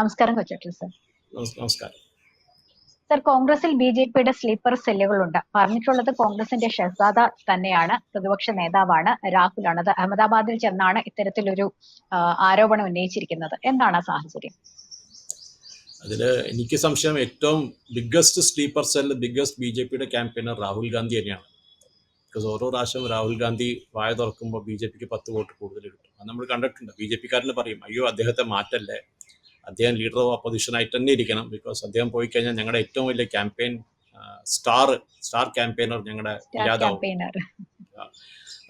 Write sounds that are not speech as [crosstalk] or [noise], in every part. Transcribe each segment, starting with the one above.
നമസ്കാരം കൊച്ചോട്ടിൽ സർ. നമസ്കാരം. സർ കോൺഗ്രസിൽ ബി ജെ പിയുടെ സ്ലീപ്പർ സെല്ലുകളുണ്ട്. പറഞ്ഞിട്ടുള്ളത് കോൺഗ്രസിന്റെ ഷെസാദ തന്നെയാണ്. പ്രതിപക്ഷ നേതാവാണ് രാഹുൽ അത് അഹമ്മദാബാദിൽ ചെന്നാണ് ഇത്തരത്തിലൊരു ആരോപണം ഉന്നയിച്ചിരിക്കുന്നത്. എന്താണ് ആ സാഹചര്യം? അതിൽ എനിക്ക് സംശയം ഏറ്റവും biggest sleeper cell biggest B J പിയുടെ ക്യാമ്പയിനർ രാഹുൽ ഗാന്ധി തന്നെയാണ്. ബിക്കോസ് ഓരോ പ്രാവശ്യം രാഹുൽ ഗാന്ധി വായ തുറക്കുമ്പോൾ ബി ജെ പിക്ക് പത്ത് വോട്ട് കൂടുതൽ കിട്ടും. അത് നമ്മൾ കണ്ടിട്ടുണ്ട്. ബി ജെ പിക്കാരന് പറയും അയ്യോ അദ്ദേഹത്തെ മാറ്റല്ലേ? അദ്ദേഹം ലീഡർ ഓഫ് അപ്പോസിഷൻ ആയിട്ട് തന്നെ ഇരിക്കണം. ബിക്കോസ് അദ്ദേഹം പോയി കഴിഞ്ഞാൽ ഞങ്ങളുടെ ഏറ്റവും വലിയ ക്യാമ്പയിൻ സ്റ്റാർ സ്റ്റാർ ക്യാമ്പയിനർ ഞങ്ങളുടെ ഇല്ലാതാവും. ക്യാമ്പയിനർ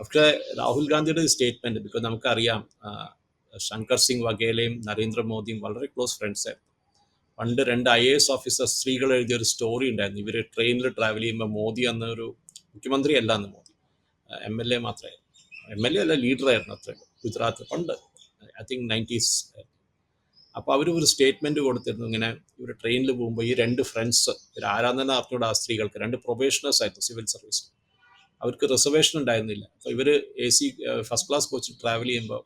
പക്ഷേ രാഹുൽ ഗാന്ധിയുടെ സ്റ്റേറ്റ്മെന്റ് ബിക്കോസ് നമുക്കറിയാം ശങ്കർ സിംഗ് വഗേലയും നരേന്ദ്രമോദിയും വളരെ ക്ലോസ് ഫ്രണ്ട്സ് ആയിരുന്നു. പണ്ട് രണ്ട് ഐ എ എസ് ഓഫീസർ സ്ത്രീകൾ എഴുതിയ ഒരു സ്റ്റോറി ഉണ്ടായിരുന്നു. ഇവർ ട്രെയിനിൽ ട്രാവൽ ചെയ്യുമ്പോൾ മോദി എന്ന ഒരു മുഖ്യമന്ത്രി അല്ല അന്ന് മോദി. എം എൽ എ മാത്രമേ എം എൽ എ അല്ല ലീഡറായിരുന്നു അത്രയും ഗുജറാത്ത്. പണ്ട് ഐ തിങ്ക് നയന്റീസ് അപ്പോൾ അവർ ഒരു സ്റ്റേറ്റ്മെന്റ് കൊടുത്തിരുന്നു. ഇങ്ങനെ ഇവർ ട്രെയിനിൽ പോകുമ്പോൾ ഈ രണ്ട് ഫ്രണ്ട്സ് ഒരു ആരാധന അർത്ഥയുടെ ആ സ്ത്രീകൾക്ക്. രണ്ട് പ്രൊഫഷണൽസ് ആയിരുന്നു സിവിൽ സർവീസ് അവർക്ക് റിസർവേഷൻ ഉണ്ടായിരുന്നില്ല. അപ്പോൾ ഇവർ AC first class coach travel ചെയ്യുമ്പോൾ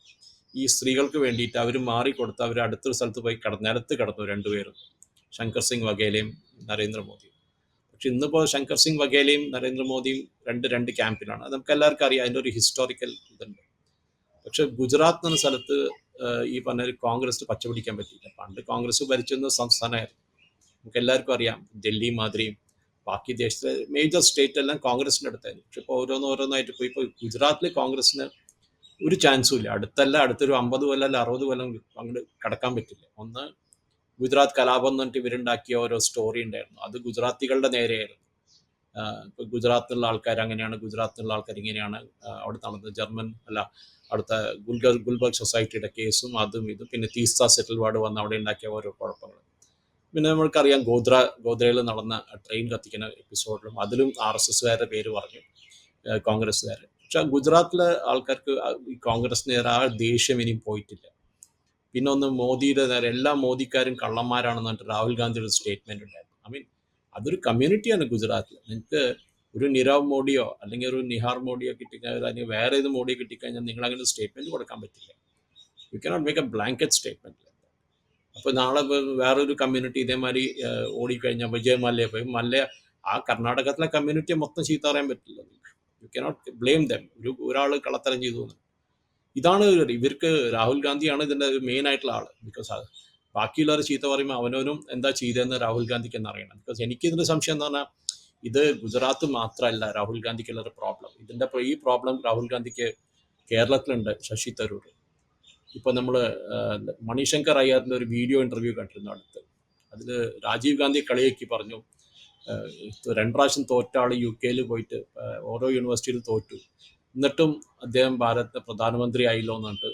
ഈ സ്ത്രീകൾക്ക് വേണ്ടിയിട്ട് അവർ മാറിക്കൊടുത്ത് അവർ അടുത്തൊരു സ്ഥലത്ത് പോയി കട നിലത്ത് കിടന്നു രണ്ടുപേരും. ശങ്കർ സിംഗ് വഗേലയും നരേന്ദ്രമോദിയും പക്ഷെ ഇന്നിപ്പോൾ ശങ്കർ സിംഗ് വഗേലയും നരേന്ദ്രമോദിയും രണ്ട് രണ്ട് ക്യാമ്പിലാണ് അത് നമുക്ക് എല്ലാവർക്കും അറിയാം. അതിന്റെ ഒരു ഹിസ്റ്റോറിക്കൽ ഇതുണ്ട്. പക്ഷെ ഗുജറാത്ത് എന്ന സ്ഥലത്ത് ഈ പറഞ്ഞ കോൺഗ്രസ് പച്ച പിടിക്കാൻ പറ്റിയില്ല. പണ്ട് കോൺഗ്രസ് ഭരിച്ചിരുന്ന സംസ്ഥാനമായിരുന്നു. നമുക്ക് എല്ലാവർക്കും അറിയാം ഡൽഹി മാതിരിയും ബാക്കി ദേശത്തെ മേജർ സ്റ്റേറ്റ് എല്ലാം കോൺഗ്രസിന്റെ അടുത്തായിരുന്നു. പക്ഷെ ഇപ്പോൾ ഓരോന്ന് ഓരോന്നായിട്ട് പോയി ഇപ്പോൾ ഗുജറാത്തിൽ കോൺഗ്രസിന് ഒരു ചാൻസും ഇല്ല. അടുത്തല്ല അടുത്തൊരു അമ്പത് കൊല്ലം അല്ല അറുപത് കൊല്ലം അങ്ങോട്ട് കടക്കാൻ പറ്റില്ല. ഒന്ന് ഗുജറാത്ത് കലാപം എന്ന് പറഞ്ഞിട്ട് ഇവരുണ്ടാക്കിയ ഓരോ സ്റ്റോറി ഉണ്ടായിരുന്നു. അത് ഗുജറാത്തികളുടെ നേരെയായിരുന്നു. ആഹ് ഇപ്പൊ ഗുജറാത്തിലുള്ള ആൾക്കാർ അങ്ങനെയാണ് ഗുജറാത്തിലുള്ള ആൾക്കാർ ഇങ്ങനെയാണ് അവിടെ നടന്നത് ജർമ്മൻ അല്ല അവിടുത്തെ ഗുൽഗർ ഗുൽബർഗ് സൊസൈറ്റിയുടെ കേസും അതും ഇതും. പിന്നെ തീസ്ത സെറ്റിൽപാട് വന്ന് അവിടെ ഉണ്ടാക്കിയ ഓരോ കുഴപ്പങ്ങൾ പിന്നെ നമ്മൾക്കറിയാം ഗോദ്ര ഗോദ്രയിൽ നടന്ന ട്രെയിൻ കത്തിക്കുന്ന എപ്പിസോഡിലും അതിലും ആർ എസ് എസ്സുകാരുടെ പേര് പറഞ്ഞു കോൺഗ്രസ്സുകാർ പക്ഷെ ഗുജറാത്തിലെ ആൾക്കാർക്ക് ഈ കോൺഗ്രസ് നേരെ ആ ദേഷ്യം ഇനിയും പോയിട്ടില്ല. പിന്നെ ഒന്ന് മോദിയുടെ നേരെ എല്ലാ മോദിക്കാരും കള്ളന്മാരാണെന്ന് പറഞ്ഞിട്ട് രാഹുൽ ഗാന്ധിയുടെ സ്റ്റേറ്റ്മെന്റ് ഉണ്ടായിരുന്നു. ഐ മീൻ അതൊരു കമ്മ്യൂണിറ്റിയാണ് ഗുജറാത്തിൽ നിങ്ങൾക്ക് ഒരു നിരവ് മോഡിയോ അല്ലെങ്കിൽ ഒരു നിഹാർ മോഡിയോ കിട്ടിക്കഴിഞ്ഞാൽ അല്ലെങ്കിൽ വേറെ ഏത് മോഡിയോ കിട്ടിക്കഴിഞ്ഞാൽ നിങ്ങൾ അങ്ങനെ സ്റ്റേറ്റ്മെന്റ് കൊടുക്കാൻ പറ്റില്ല. You cannot make a blanket statement അപ്പോൾ നാളെ വേറെ വേറൊരു കമ്മ്യൂണിറ്റി ഇതേമാതിരി ഓടിക്കഴിഞ്ഞാൽ വിജയ് മല്ലയെ പോയി. മല്യ ആ കർണാടകത്തിലെ കമ്മ്യൂണിറ്റിയെ മൊത്തം ചീത്ത അറിയാൻ പറ്റില്ല. യു കനോട്ട് ബ്ലെയിം ദം ഒരു ഒരാൾ കള്ളത്തരം ചെയ്തു ഇതാണ് ഇവർക്ക് രാഹുൽ ഗാന്ധിയാണ് ഇതിന്റെ മെയിൻ ആയിട്ടുള്ള ആൾ ബിക്കോസ് ബാക്കിയുള്ളവർ ചീത്ത പറയുമ്പോൾ അവനവനും എന്താ ചെയ്തതെന്ന് രാഹുൽ ഗാന്ധിക്ക് എന്ന് അറിയണം. ബിക്കോസ് ഇതിന്റെ സംശയം എന്ന് പറഞ്ഞാൽ ഇത് ഗുജറാത്ത് മാത്രമല്ല രാഹുൽ ഗാന്ധിക്കുള്ള ഒരു പ്രോബ്ലം ഇതിന്റെ ഈ പ്രോബ്ലം രാഹുൽ ഗാന്ധിക്ക് കേരളത്തിലുണ്ട് ശശി തരൂർ ഇപ്പൊ നമ്മൾ മണിശങ്കർ അയ്യാറിന്റെ ഒരു വീഡിയോ ഇന്റർവ്യൂ കണ്ടിരുന്നു അടുത്ത്. അതിൽ രാജീവ് ഗാന്ധി കളിയാക്കി പറഞ്ഞു രണ്ട് പ്രാവശ്യം തോറ്റ ആൾ യു കെയിൽ പോയിട്ട് ഓരോ യൂണിവേഴ്സിറ്റിയിൽ തോറ്റു. എന്നിട്ടും അദ്ദേഹം ഭാരത പ്രധാനമന്ത്രി ആയില്ലോ എന്നിട്ട്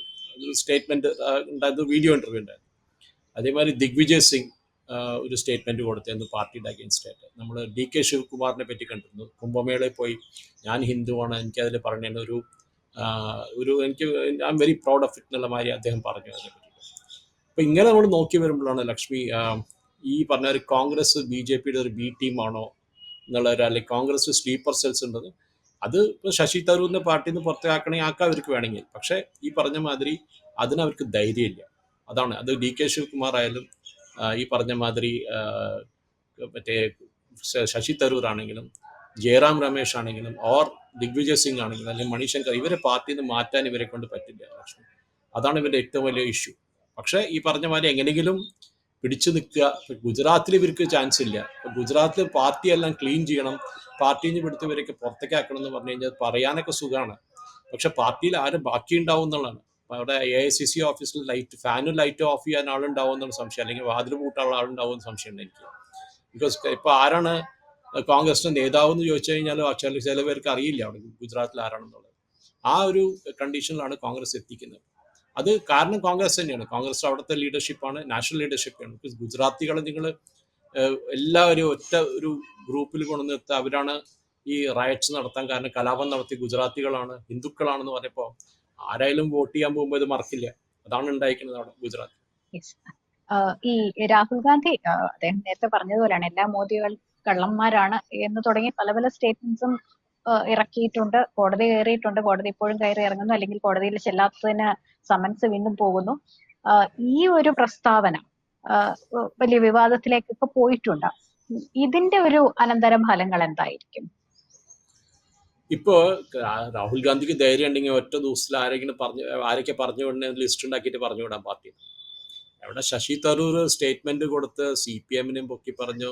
സ്റ്റേറ്റ്മെന്റ് ഉണ്ടായത് വീഡിയോ ഇന്റർവ്യൂ ഉണ്ടായിരുന്നു. അതേമാതിരി ദിഗ്വിജയ് സിംഗ് ഒരു സ്റ്റേറ്റ്മെന്റ് കൊടുത്തായിരുന്നു പാർട്ടിയുടെ അഗേൻസ്റ്റ് ആയിട്ട് നമ്മൾ ഡി കെ ശിവകുമാറിനെ പറ്റി കണ്ടിരുന്നു. കുംഭമേളയിൽ പോയി ഞാൻ ഹിന്ദുവാണ് എനിക്കതിൽ പറഞ്ഞതിന് ഒരു ഒരു എനിക്ക് I am very proud of it എന്നുള്ള മാതിരി അദ്ദേഹം പറഞ്ഞു അതിനെ പറ്റി. അപ്പൊ ഇങ്ങനെ നമ്മൾ നോക്കി വരുമ്പോഴാണ് ലക്ഷ്മി ഈ പറഞ്ഞ ഒരു കോൺഗ്രസ് ബി ജെ പിയുടെ ഒരു ബി ടീമാണോ എന്നുള്ള ഒരു അല്ലെങ്കിൽ കോൺഗ്രസ് സ്ലീപ്പർ സെൽസ് ഉണ്ടത് അത് ഇപ്പോൾ ശശി തരൂരിന്റെ പാർട്ടിയിൽ നിന്ന് പുറത്താക്കണമെങ്കിൽ ആക്കാം അവർക്ക് വേണമെങ്കിൽ. പക്ഷേ ഈ പറഞ്ഞ മാതിരി അതിനവർക്ക് ധൈര്യമില്ല. അതാണ്. അത് ഡി കെ ശിവകുമാർ ആയാലും ഈ പറഞ്ഞ മാതിരി മറ്റേ ശശി തരൂർ ആണെങ്കിലും ജയറാം രമേശ് ആണെങ്കിലും ഓർ ദിഗ്വിജയ് സിംഗ് ആണെങ്കിലും അല്ലെങ്കിൽ മണിശങ്കർ ഇവരെ പാർട്ടിയിൽ നിന്ന് മാറ്റാൻ ഇവരെ കൊണ്ട് പറ്റില്ല. അതാണ് ഇവരുടെ ഏറ്റവും വലിയ ഇഷ്യൂ പക്ഷേ ഈ പറഞ്ഞ മാതിരി എങ്ങനെയെങ്കിലും പിടിച്ചു നിൽക്കുക. ഗുജറാത്തിൽ ഇവർക്ക് ചാൻസ് ഇല്ല. ഗുജറാത്തിൽ പാർട്ടി എല്ലാം ക്ലീൻ ചെയ്യണം. പാർട്ടിയിൽ നിന്ന് പിടുത്ത് പുറത്തേക്കാക്കണം എന്ന് പറഞ്ഞു കഴിഞ്ഞാൽ പറയാനൊക്കെ സുഖമാണ്. പക്ഷെ പാർട്ടിയിൽ ആരും ബാക്കി ഉണ്ടാവും എന്നുള്ളതാണ്. അവിടെ എ ഐ സി സി ഓഫീസിൽ ലൈറ്റ് ഫാനും ലൈറ്റ് ഓഫ് ചെയ്യാൻ ആളുണ്ടാവും എന്നുള്ള സംശയം. അല്ലെങ്കിൽ വാതിൽ പൂട്ടാനുള്ള ആളുണ്ടാവും എന്ന് സംശയമുണ്ട് എനിക്ക്. ബിക്കോസ് ഇപ്പോൾ ആരാണ് കോൺഗ്രസിന്റെ നേതാവ് എന്ന് ചോദിച്ചു കഴിഞ്ഞാൽ അക്ഷരം ചില പേർക്ക് അറിയില്ല അവിടെ ഗുജറാത്തിൽ ആരാണെന്നുള്ളത്. ആ ഒരു കണ്ടീഷനിലാണ് കോൺഗ്രസ് എത്തിക്കുന്നത്. അത് കാരണം കോൺഗ്രസ് തന്നെയാണ്. കോൺഗ്രസ് അവിടുത്തെ ലീഡർഷിപ്പാണ് നാഷണൽ ലീഡർഷിപ്പാണ് ബിക്കോസ് ഗുജറാത്തികളെ നിങ്ങൾ എല്ലാവരും ഒറ്റ ഒരു ഗ്രൂപ്പിൽ കൊണ്ടു അവരാണ് ഈ റയറ്റ്സ് നടത്താൻ കാരണം കലാപം നടത്തി ഗുജറാത്തികളാണ് ഹിന്ദുക്കളാണെന്ന് പറഞ്ഞപ്പോൾ ആരായാലും വോട്ട് ചെയ്യാൻ പോകുമ്പോൾ ഇത് മറക്കില്ല. അതാണ് ഉണ്ടായിരിക്കുന്നത് അവിടെ ഗുജറാത്ത്. ഈ രാഹുൽ ഗാന്ധി അദ്ദേഹം നേരത്തെ പറഞ്ഞതുപോലെയാണ് എല്ലാ മോദികൾ കള്ളന്മാരാണ് എന്ന് തുടങ്ങി പല പല സ്റ്റേറ്റ്മെന്റ്സും ഇറക്കിയിട്ടുണ്ട്. കോടതി കയറിയിട്ടുണ്ട്. കോടതി ഇപ്പോഴും കയറി ഇറങ്ങുന്നു. അല്ലെങ്കിൽ കോടതിയിൽ ചെല്ലാത്തതിന് സമൻസ് വീണ്ടും പോകുന്നു. ഈ ഒരു പ്രസ്താവന വലിയ വിവാദത്തിലേക്കൊക്കെ പോയിട്ടുണ്ട്. ഇതിന്റെ ഒരു അനന്തരഫലങ്ങൾ എന്തായിരിക്കും? ഇപ്പോ രാഹുൽ ഗാന്ധിക്ക് ധൈര്യം ഉണ്ടെങ്കിൽ ഒറ്റ ദിവസത്തിൽ ആരെങ്കിലും പറഞ്ഞു ആരൊക്കെ പറഞ്ഞു വിടണ ലിസ്റ്റ് ഉണ്ടാക്കിയിട്ട് പറഞ്ഞു വിടാൻ പാർട്ടി. അവിടെ ശശി തരൂർ സ്റ്റേറ്റ്മെന്റ് കൊടുത്ത് സി പി എമ്മിനെയും പൊക്കി പറഞ്ഞു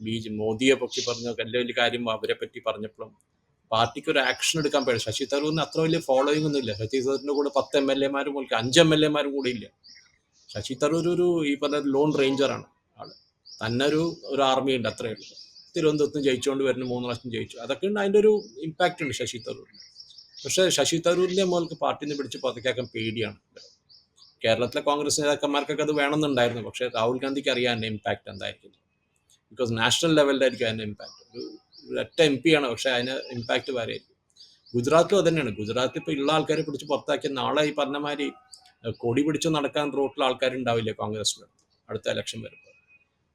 ബി ജെ മോദിയെ പൊക്കി പറഞ്ഞു വലിയ വലിയ കാര്യം അവരെ പറ്റി പറഞ്ഞപ്പോഴും പാർട്ടിക്ക് ഒരു ആക്ഷൻ എടുക്കാൻ പറ്റും ശശി തരൂരിന് അത്ര വലിയ ഫോളോയിങ് ഒന്നും ഇല്ല. ശശി തരൂരിന്റെ കൂടെ പത്ത് എം എൽ എമാരും പോലെ അഞ്ച് എം എൽ എമാരും കൂടെ ഇല്ല. ശശി തരൂർ ഒരു ഈ പറഞ്ഞ ലോൺ റേഞ്ചറാണ് ആൾ. തന്നെ ഒരു ഒരു ആർമി ഉണ്ട് അത്രയേ ഉള്ളൂ. തിരുവനന്തപുരത്ത് ജയിച്ചുകൊണ്ട് വരുന്ന മൂന്ന് പ്രാവശ്യം ജയിച്ചു. അതൊക്കെ ഉണ്ട് അതിന്റെ ഒരു ഇമ്പാക്റ്റ് ഉണ്ട് ശശി തരൂരിന്. പക്ഷേ ശശി തരൂരിന്റെ മോൾക്ക് പാർട്ടിയിൽ നിന്ന് പിടിച്ച് പതുക്കാക്കാൻ പേടിയാണ്. കേരളത്തിലെ കോൺഗ്രസ് നേതാക്കന്മാർക്കൊക്കെ അത് വേണമെന്നുണ്ടായിരുന്നു പക്ഷേ രാഹുൽ ഗാന്ധിക്ക് അറിയാൻ എന്റെ ഇമ്പാക്റ്റ് എന്തായിരിക്കും. ബിക്കോസ് നാഷണൽ ലെവലിലായിരിക്കും അതിന്റെ ഇമ്പാക്റ്റ് ഒരു ഒറ്റ എം പി ആണ് പക്ഷേ അതിന് ഇമ്പാക്റ്റ് വരെ ആയിരിക്കും ഗുജറാത്തിലും അത് തന്നെയാണ്. ഗുജറാത്തിൽ ഇപ്പോൾ ഉള്ള ആൾക്കാരെ പിടിച്ച് പുറത്താക്കിയ നാളെ ഈ പറഞ്ഞ മാതിരി കൊടി പിടിച്ച് നടക്കാൻ റോട്ടിൽ ആൾക്കാരുണ്ടാവില്ലേ കോൺഗ്രസിൽ അടുത്ത ഇലക്ഷൻ വരുമ്പോൾ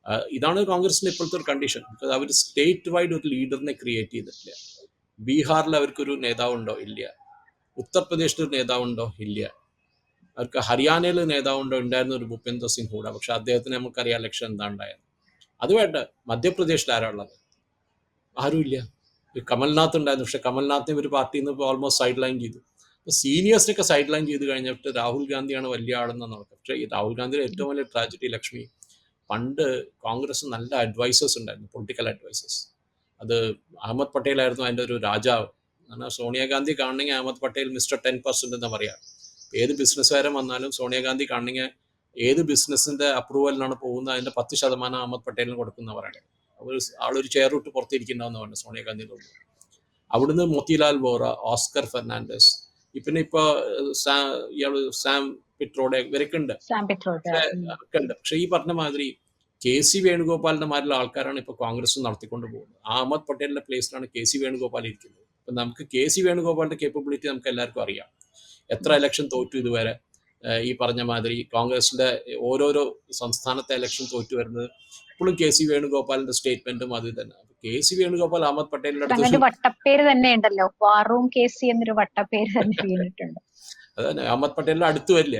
ഇതാണ് കോൺഗ്രസിന്റെ ഇപ്പോഴത്തെ ഒരു കണ്ടീഷൻ ബിക്കോസ് അവർ സ്റ്റേറ്റ് വൈഡ് ഒരു ലീഡറിനെ ക്രിയേറ്റ് ചെയ്തിട്ടില്ല. ബീഹാറിൽ അവർക്കൊരു നേതാവുണ്ടോ? ഇല്ല. ഉത്തർപ്രദേശിൽ ഒരു നേതാവുണ്ടോ? ഇല്ല. അവർക്ക് ഹരിയാനയിൽ നേതാവുണ്ടോ? ഉണ്ടായിരുന്ന ഒരു ഭൂപേന്ദർ സിംഗ് ഹൂഡ പക്ഷെ അദ്ദേഹത്തിന് നമുക്കറിയാം ലക്ഷൻ എന്താ ഉണ്ടായത് അത് വേണ്ട. മധ്യപ്രദേശിൽ ആരാ ഉള്ളത്? ആരുമില്ല. കമൽനാഥ് ഉണ്ടായിരുന്നു. പക്ഷെ കമൽനാഥിനെ ഒരു പാർട്ടിയിൽ നിന്ന് ഓൾമോസ്റ്റ് സൈഡ് ലൈൻ ചെയ്തു. അപ്പോൾ സീനിയേഴ്സിനൊക്കെ സൈഡ് ലൈൻ ചെയ്ത് കഴിഞ്ഞിട്ട് രാഹുൽ ഗാന്ധിയാണ് വലിയ ആളെന്ന് നടക്കുക പക്ഷേ ഈ രാഹുൽ ഗാന്ധിയുടെ ഏറ്റവും വലിയ ട്രാജഡി ലക്ഷ്മി. പണ്ട് കോൺഗ്രസ് നല്ല അഡ്വൈസേഴ്സ് ഉണ്ടായിരുന്നു പൊളിറ്റിക്കൽ അഡ്വൈസേഴ്സ് അത് അഹമ്മദ് പട്ടേൽ ആയിരുന്നു അതിന്റെ ഒരു രാജാവ്. കാരണം സോണിയാഗാന്ധി കാണണമെങ്കിൽ Ahmed Patel mister ten percent എന്ന് പറയാം. ഏത് ബിസിനസ്സുകാരൻ വന്നാലും സോണിയാഗാന്ധി കാണണമെങ്കിൽ ഏത് ബിസിനസ്സിന്റെ അപ്രൂവലിനാണ് പോകുന്നത് അതിന്റെ പത്ത് ശതമാനം അഹമ്മദ് പട്ടേലിന് കൊടുക്കുന്ന പറയുന്നത് അവർ ആളൊരു ചെയർ വിട്ട് പുറത്തിരിക്കുന്നതെന്ന് പറഞ്ഞു സോണിയാഗാന്ധിയുടെ ഉള്ളിൽ അവിടുന്ന് മോത്തിലാൽ വോറ ഓസ്കർ ഫെർണാണ്ടസ് പിന്നെ ഇപ്പൊ സാം ഇയാൾ സാം പിട്രോടെ ഇവരൊക്കെ ഉണ്ട്. ഉണ്ട്. പക്ഷെ ഈ പറഞ്ഞ മാതിരി കെ സി വേണുഗോപാലിന്റെ മാതിരിയുള്ള ആൾക്കാരാണ് ഇപ്പൊ കോൺഗ്രസ് നടത്തിക്കൊണ്ട് പോകുന്നത്. അഹമ്മദ് പട്ടേലിന്റെ പ്ലേസിലാണ് കെ സി വേണുഗോപാൽ ഇരിക്കുന്നത്. ഇപ്പൊ നമുക്ക് കെ സി വേണുഗോപാലിന്റെ കേപ്പബിലിറ്റി നമുക്ക് എല്ലാവർക്കും അറിയാം. എത്ര ഇലക്ഷൻ തോറ്റു ഇതുവരെ? ഈ പറഞ്ഞ മാതിരി കോൺഗ്രസിന്റെ ഓരോരോ സംസ്ഥാനത്തെ ഇലക്ഷൻ തോറ്റു വരുന്നത് ഇപ്പോഴും കെ സി വേണുഗോപാലിന്റെ സ്റ്റേറ്റ്മെന്റും അത് തന്നെ. കെ സി വേണുഗോപാൽ അഹമ്മദ് പട്ടേലിന്റെ അടുത്ത് അതന്നെ വട്ടപ്പേര് തന്നെ ഉണ്ടല്ലോ. വാറൂം കെ സി എന്നൊരു വട്ടപ്പേര് തന്നെ [laughs] വീണിട്ടുണ്ട് അഹമ്മദ് പട്ടേലിന്റെ അടുത്ത് വരില്ല.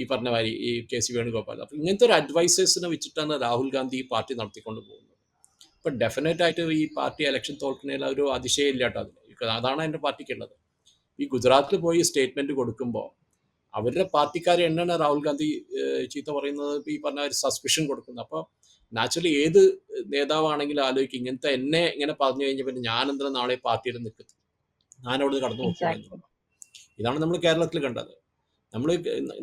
ഈ പറഞ്ഞ മാതിരി ഈ കെ സി വേണുഗോപാൽ. അപ്പം ഇങ്ങനത്തെ ഒരു അഡ്വൈസേഴ്സിനെ വെച്ചിട്ടാണ് രാഹുൽ ഗാന്ധി ഈ പാർട്ടി നടത്തിക്കൊണ്ട് പോകുന്നത്. ഇപ്പം ഡെഫിനറ്റ് ആയിട്ട് ഈ പാർട്ടി ഇലക്ഷൻ തോൽക്കുന്നതിൽ ഒരു അതിശയം ഇല്ലാട്ടോ അതിൽ അതാണ് എന്റെ പാർട്ടിക്കുള്ളത് ഈ ഗുജറാത്തിൽ പോയി സ്റ്റേറ്റ്മെന്റ് കൊടുക്കുമ്പോൾ അവരുടെ പാർട്ടിക്കാരെ എണ്ണാണ് രാഹുൽ ഗാന്ധി ചീത്ത പറയുന്നത് ഈ പറഞ്ഞ ഒരു സസ്പെഷൻ കൊടുക്കുന്നത്. അപ്പോൾ നാച്ചുറലി ഏത് നേതാവാണെങ്കിലും ആലോചിക്കും. ഇങ്ങനത്തെ എന്നെ ഇങ്ങനെ പറഞ്ഞു കഴിഞ്ഞാൽ പിന്നെ ഞാൻ എന്തിനാ നാളെ പാർട്ടിയിൽ നിൽക്കുന്നത്? ഞാൻ അവിടെ കടന്നു. പോകുന്നു ഇതാണ് നമ്മൾ കേരളത്തിൽ കണ്ടത്. നമ്മൾ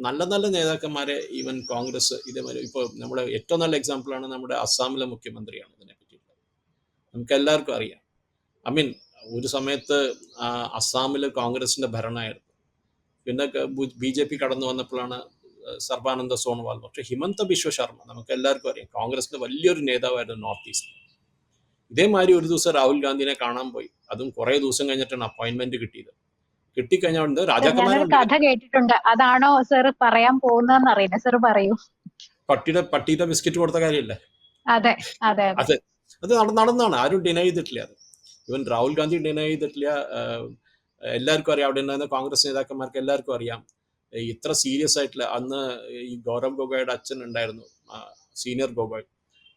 നല്ല നല്ല നേതാക്കന്മാരെ ഈവൻ കോൺഗ്രസ് ഇതേമാതിരി ഇപ്പോൾ നമ്മുടെ ഏറ്റവും നല്ല എക്സാമ്പിളാണ് നമ്മുടെ അസ്സാമിലെ മുഖ്യമന്ത്രിയാണ് ഇതിനെ പറ്റിയിട്ടുള്ളത്. നമുക്ക് എല്ലാവർക്കും അറിയാം. ഐ മീൻ ഒരു സമയത്ത് അസ്സാമിൽ കോൺഗ്രസിന്റെ ഭരണമായിരുന്നു. പിന്നെ ബി ജെ പി കടന്നു വന്നപ്പോഴാണ് സർബാനന്ദ സോണോവാൾ. പക്ഷെ ഹിമന്ത ബിശ്വ ശർമ്മ നമുക്ക് എല്ലാവർക്കും അറിയാം കോൺഗ്രസിന്റെ വലിയൊരു നേതാവായിരുന്നു നോർത്ത് ഈസ്റ്റ്. ഇതേമാതിരി ഒരു ദിവസം രാഹുൽ ഗാന്ധിനെ കാണാൻ പോയി. അതും കുറേ ദിവസം കഴിഞ്ഞിട്ടാണ് അപ്പോയിന്റ്മെന്റ് കിട്ടിയത്. കിട്ടിക്കഴിഞ്ഞാൽ രാജാക്കന്മാർ കഥ കേട്ടിട്ടുണ്ട്. അതാണോ സർ പറയാൻ പോകുന്നതെന്ന് അറിയില്ല. സർ പറയൂ. പട്ടിയുടെ പട്ടിയുടെ ബിസ്ക്കറ്റ് കൊടുത്ത കാര്യമല്ലേ? അതെ അതെ അതെ. അത് അത് നട- നടന്നാണ്. ആരും ഡിനൈ ചെയ്തിട്ടില്ല അത്. ഇവൻ രാഹുൽ ഗാന്ധി ഡിനൈ ചെയ്തിട്ടില്ല. എല്ലാവർക്കും അറിയാം. അവിടെ ഉണ്ടായിരുന്ന കോൺഗ്രസ് നേതാക്കന്മാർക്ക് എല്ലാവർക്കും അറിയാം. ഇത്ര സീരിയസ് ആയിട്ടുള്ള അന്ന് ഈ ഗൗരവ് ഗൊഗോയുടെ അച്ഛൻ ഉണ്ടായിരുന്നു സീനിയർ ഗൊഗോയ്.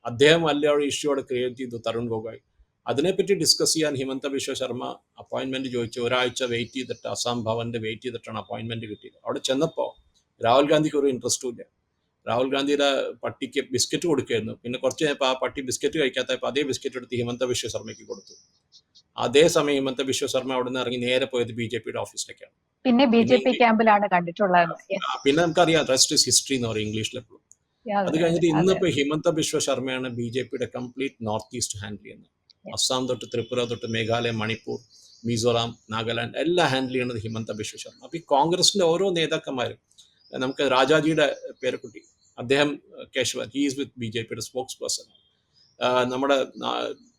അദ്ദേഹം അല്ല ഇഷ്യൂ അവിടെ ക്രിയേറ്റ് ചെയ്തു തരുൺ ഗൊഗോയ്. അതിനെപ്പറ്റി ഡിസ്കസ് ചെയ്യാൻ ഹിമന്ത ബിശ്വ ശർമ്മ അപ്പോയിൻമെന്റ് ചോദിച്ചു. ഒരാഴ്ച വെയിറ്റ് ചെയ്തിട്ട് അസാം ഭവന്റെ വെയിറ്റ് ചെയ്തിട്ടാണ് അപ്പോയിൻമെന്റ് കിട്ടിയത്. അവിടെ ചെന്നപ്പോൾ രാഹുൽ ഗാന്ധിക്ക് ഒരു ഇൻട്രസ്റ്റും ഇല്ല. രാഹുൽ ഗാന്ധിയുടെ പട്ടിക്ക് ബിസ്ക്കറ്റ് കൊടുക്കുകയായിരുന്നു. പിന്നെ കുറച്ച് കഴിഞ്ഞപ്പോൾ ആ പട്ടി ബിസ്ക്കറ്റ് കഴിക്കാത്തപ്പോൾ അതേ ബിസ്ക്കറ്റ് എടുത്ത് ഹിമന്ത ബിശ്വ ശർമ്മയ്ക്ക് കൊടുത്തു. അതേ സമയം ഹിമന്ത ബിശ്വ ശർമ്മ അവിടെ നിന്ന് ഇറങ്ങി നേരെ പോയത് ബി ജെ പിയുടെ ഓഫീസിലേക്കാണ്. പിന്നെ ബി ജെ പി ക്യാമ്പിലാണ് കണ്ടിട്ടുള്ളത്. പിന്നെ നമുക്കറിയാം റെസ്റ്റ് ഇസ് ഹിസ്റ്ററി എന്ന് പറയും ഇംഗ്ലീഷിൽ എപ്പോഴും. അത് കഴിഞ്ഞിട്ട് ഇന്നിപ്പോ ഹിമന്ത ബിശ്വ ശർമ്മയാണ് ബി ജെ പിയുടെ കംപ്ലീറ്റ് നോർത്ത് ഈസ്റ്റ് ഹാൻഡിൽ ചെയ്യുന്നത്. അസ്സാം തൊട്ട് ത്രിപുര തൊട്ട് മേഘാലയ മണിപ്പൂർ മിസോറാം നാഗാലാൻഡ് എല്ലാം ഹാൻഡിൽ ചെയ്യുന്നത് ഹിമന്ത ബിശ്വ ശർമ്മ. അപ്പൊ ഈ കോൺഗ്രസിന്റെ ഓരോ നേതാക്കന്മാരും നമുക്ക് രാജാജിയുടെ പേരക്കുട്ടി അദ്ദേഹം Kesavan he's with B J പിയുടെ സ്പോക്സ് പേഴ്സൺ നമ്മുടെ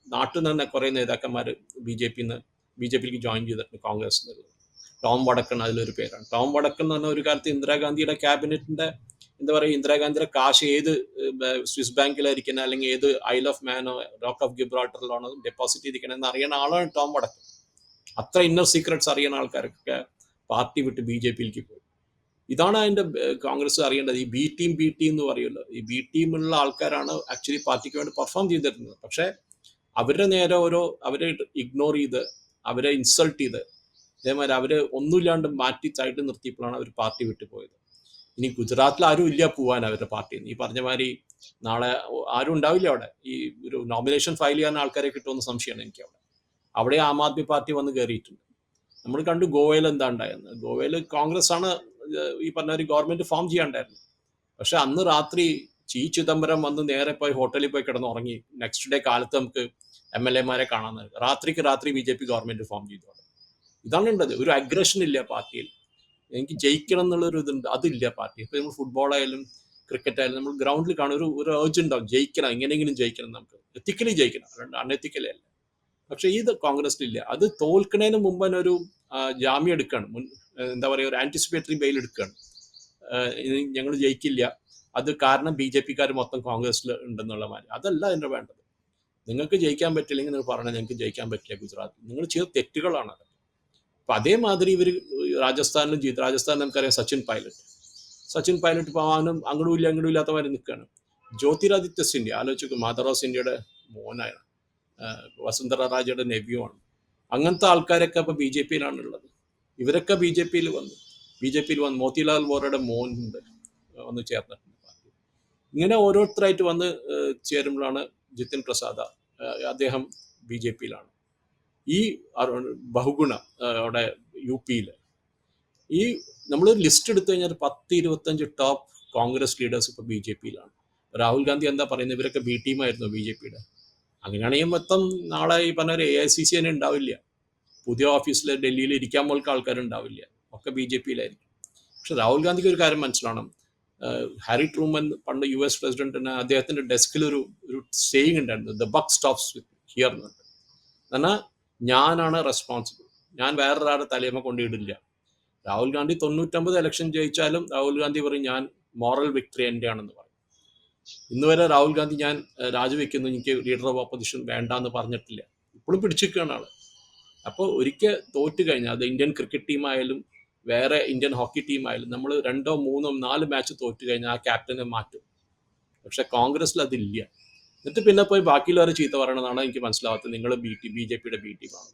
നാട്ടിൽ നിന്ന് തന്നെ കുറെ നേതാക്കന്മാർ ബി ജെ പിന്ന് ബി ജെ പിക്ക് ജോയിൻ ചെയ്തിട്ടുണ്ട് കോൺഗ്രസ് ടോം വടക്കൺ അതിലൊരു പേരാണ്. ടോം വടക്കൺ എന്ന് പറഞ്ഞ ഒരു കാലത്ത് ഇന്ദിരാഗാന്ധിയുടെ ക്യാബിനറ്റിന്റെ എന്താ പറയുക ഇന്ദിരാഗാന്ധിയുടെ കാശ് ഏത് സ്വിസ് ബാങ്കിലായിരിക്കണം അല്ലെങ്കിൽ ഏത് ഐൽ ഓഫ് മാനോ റോക്ക് ഓഫ് ഗിബ്രാൾട്ടറിലാണോ ഡെപ്പോസിറ്റ് ചെയ്തിരിക്കണം എന്ന് അറിയുന്ന ആളാണ് ടോം വടക്കൻ. അത്ര ഇന്നർ സീക്രട്സ് അറിയുന്ന ആൾക്കാരൊക്കെ പാർട്ടി വിട്ട് ബി ജെ പിയിലേക്ക് പോയി. ഇതാണ് അതിന്റെ കോൺഗ്രസ് അറിയേണ്ടത്. ഈ ബി ടീം ബി ടീം എന്ന് പറയുമല്ലോ. ഈ ബി ടീമിലുള്ള ആൾക്കാരാണ് ആക്ച്വലി പാർട്ടിക്ക് വേണ്ടി പെർഫോം ചെയ്തിരുന്നത്. പക്ഷെ അവരുടെ നേരെ ഓരോ അവരെ ഇഗ്നോർ ചെയ്ത് അവരെ ഇൻസൾട്ട് ചെയ്ത് അതേമാതിരി അവരെ ഒന്നുമില്ലാണ്ട് മാറ്റി സൈഡ് നിർത്തിയപ്പോഴാണ് അവർ പാർട്ടി വിട്ടു പോയത്. ഇനി ഗുജറാത്തിൽ ആരും ഇല്ല പോവാൻ അവരുടെ പാർട്ടിയിൽ ഈ പറഞ്ഞ മാതിരി നാളെ ആരും ഉണ്ടാവില്ല അവിടെ. ഈ ഒരു നോമിനേഷൻ ഫയൽ ചെയ്യാൻ ആൾക്കാരെ കിട്ടുമെന്ന് സംശയമാണ് എനിക്ക് അവിടെ അവിടെ ആം ആദ്മി പാർട്ടി വന്ന് കയറിയിട്ടുണ്ട് നമ്മൾ കണ്ടു ഗോവയിൽ എന്താ ഉണ്ടായെന്ന്. ഗോവയിൽ കോൺഗ്രസ് ആണ് ഈ പറഞ്ഞ ഒരു ഗവൺമെന്റ് ഫോം ചെയ്യാണ്ടായിരുന്നു. പക്ഷെ അന്ന് രാത്രി ചി ചിദംബരം വന്ന് നേരെ പോയി ഹോട്ടലിൽ പോയി കിടന്ന് ഉറങ്ങി. നെക്സ്റ്റ് ഡേ കാലത്ത് നമുക്ക് എം എൽ എമാരെ കാണാൻ രാത്രിക്ക് രാത്രി B J P government form ചെയ്തു. ഇതാണ് ഉണ്ടത് ഒരു അഗ്രഷൻ ഇല്ല പാർട്ടിയിൽ. എനിക്ക് ജയിക്കണം എന്നുള്ളൊരു ഇതുണ്ട്. അതില്ല പാർട്ടി. ഇപ്പൊ നമ്മൾ ഫുട്ബോൾ ആയാലും ക്രിക്കറ്റ് ആയാലും നമ്മൾ ഗ്രൗണ്ടിൽ കാണും ഒരു ഒരു ഏർജ് ഉണ്ടാവും. ജയിക്കണം എങ്ങനെയെങ്കിലും ജയിക്കണം നമുക്ക്. എത്തിക്കലി ജയിക്കണം. അൺഎത്തിക്കലി അല്ല. പക്ഷെ ഇത് കോൺഗ്രസിലില്ല അത് തോൽക്കണേന് മുമ്പ് തന്നെ ഒരു ജാമ്യം എടുക്കുകയാണ് മുൻ എന്താ പറയുക ഒരു ആന്റിസിപ്പേറ്ററി ബെയിൽ എടുക്കുകയാണ് ഞങ്ങൾ ജയിക്കില്ല. അത് കാരണം ബി ജെ പിക്കാർ മൊത്തം കോൺഗ്രസിൽ ഉണ്ടെന്നുള്ള മാതിരി. അതല്ല അതിന്റെ വേണ്ടത്. നിങ്ങൾക്ക് ജയിക്കാൻ പറ്റില്ലെങ്കിൽ നിങ്ങൾ പറഞ്ഞാൽ ഞങ്ങൾക്ക് ജയിക്കാൻ പറ്റില്ല ഗുജറാത്തിൽ. നിങ്ങൾ ചെയ്ത തെറ്റുകളാണ് അത് അപ്പൊ അതേമാതിരി ഇവർ രാജസ്ഥാനിലും ചെയ്തു രാജസ്ഥാനിൽ നമുക്കറിയാം സച്ചിൻ പൈലറ്റ്. സച്ചിൻ പൈലറ്റ് പോകാനും അങ്ങോട്ടും ഇല്ല അങ്ങോട്ടും ഇല്ലാത്തവരെ നിൽക്കുകയാണ് ജ്യോതിരാദിത്യ സിന്ധ്യ ആലോചിക്കും മാധവറാവ് സിന്ധ്യയുടെ മോനാണ്. വസുന്ധര രാജയുടെ നെവ്യുമാണ് അങ്ങനത്തെ ആൾക്കാരൊക്കെ അപ്പൊ ബി ജെ പിയിലാണുള്ളത് ഇവരൊക്കെ ബി ജെ പിയിൽ വന്നു. ബി ജെ പിയിൽ വന്ന് മോത്തിലാൽ വോറയുടെ മോനുണ്ട്. വന്ന് ചേർന്നിട്ടുണ്ട് പാർട്ടി. ഇങ്ങനെ ഓരോരുത്തരായിട്ട് വന്ന് ചേരുമ്പോഴാണ് ജിതിൻ പ്രസാദ അദ്ദേഹം ബി ജെ പിയിലാണ്. ഈ ബഹുഗുണ അവിടെ യു പിയിൽ ഈ നമ്മൾ ലിസ്റ്റ് എടുത്തു കഴിഞ്ഞാൽ പത്ത് ഇരുപത്തഞ്ച് ടോപ്പ് കോൺഗ്രസ് ലീഡേഴ്സ് ഇപ്പോൾ ബി ജെ പിയിലാണ്. രാഹുൽ ഗാന്ധി എന്താ പറയുന്നത് ഇവരൊക്കെ ബി ടീമായിരുന്നു ബി ജെ പിയുടെ. അങ്ങനെയാണെങ്കിൽ മൊത്തം നാളെ ഈ പറഞ്ഞ എ ഐ സി സി തന്നെ ഉണ്ടാവില്ല. പുതിയ ഓഫീസിൽ ഡൽഹിയിൽ ഇരിക്കാൻ പോലും ആൾക്കാരുണ്ടാവില്ല. ഒക്കെ ബി ജെ പിയിലായിരിക്കും. പക്ഷെ രാഹുൽ ഗാന്ധിക്ക് ഒരു കാര്യം മനസ്സിലാവണം. ഹാരി ട്രൂമൻ പണ്ട് യു എസ് പ്രസിഡന്റിന് അദ്ദേഹത്തിന്റെ ഡെസ്കിൽ ഒരു ഒരു സേയിങ് ഉണ്ടായിരുന്നു ദ ബക്ക് സ്റ്റോപ്സ് ഹിയർ എന്നുണ്ട് എന്നാൽ ഞാനാണ് റെസ്പോൺസിബിൾ ഞാൻ വേറൊരാളുടെ തലയമ കൊണ്ടിടില്ല. രാഹുൽ ഗാന്ധി തൊണ്ണൂറ്റമ്പത് ഇലക്ഷൻ ജയിച്ചാലും രാഹുൽ ഗാന്ധി പറയും ഞാൻ മോറൽ വിക്ടറി എന്റെ ആണെന്ന് പറയും. ഇന്ന് വരെ രാഹുൽ ഗാന്ധി ഞാൻ രാജിവെക്കുന്നു എനിക്ക് ലീഡർ ഓഫ് ഓപ്പോസിഷൻ വേണ്ട എന്ന് പറഞ്ഞിട്ടില്ല. ഇപ്പോഴും പിടിച്ചിരിക്കുകയാണ് ആൾ. അപ്പോൾ ഒരിക്കൽ തോറ്റു കഴിഞ്ഞാൽ അത് ഇന്ത്യൻ ക്രിക്കറ്റ് ടീമായാലും വേറെ ഇന്ത്യൻ ഹോക്കി ടീമായാലും നമ്മൾ രണ്ടോ മൂന്നോ നാല് മാച്ച് തോറ്റു കഴിഞ്ഞാൽ ആ ക്യാപ്റ്റനെ മാറ്റും. പക്ഷെ കോൺഗ്രസിൽ അതില്ല. എന്നിട്ട് പിന്നെ പോയി ബാക്കിയുള്ളവരെ ചീത്ത പറയണമെന്നാണ് എനിക്ക് മനസ്സിലാവാത്തത്. നിങ്ങൾ ബി ടി ബി ജെ പിയുടെ ബി ടീമാണ്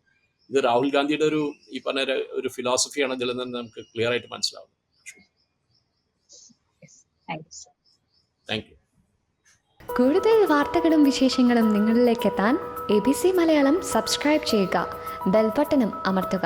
ഇത് രാഹുൽ ഗാന്ധിയുടെ ഒരു ഈ പറഞ്ഞ ഒരു- ഫിലോസഫിയാണ് ഇതിൽ നിന്ന് നമുക്ക് ക്ലിയർ ആയിട്ട് മനസ്സിലാവും താങ്ക് യു കൂടുതൽ വാർത്തകളും വിശേഷങ്ങളും നിങ്ങളിലേക്ക് എത്താൻ A B C Malayalam subscribe ചെയ്യുക. ബെൽബട്ടനും അമർത്തുക.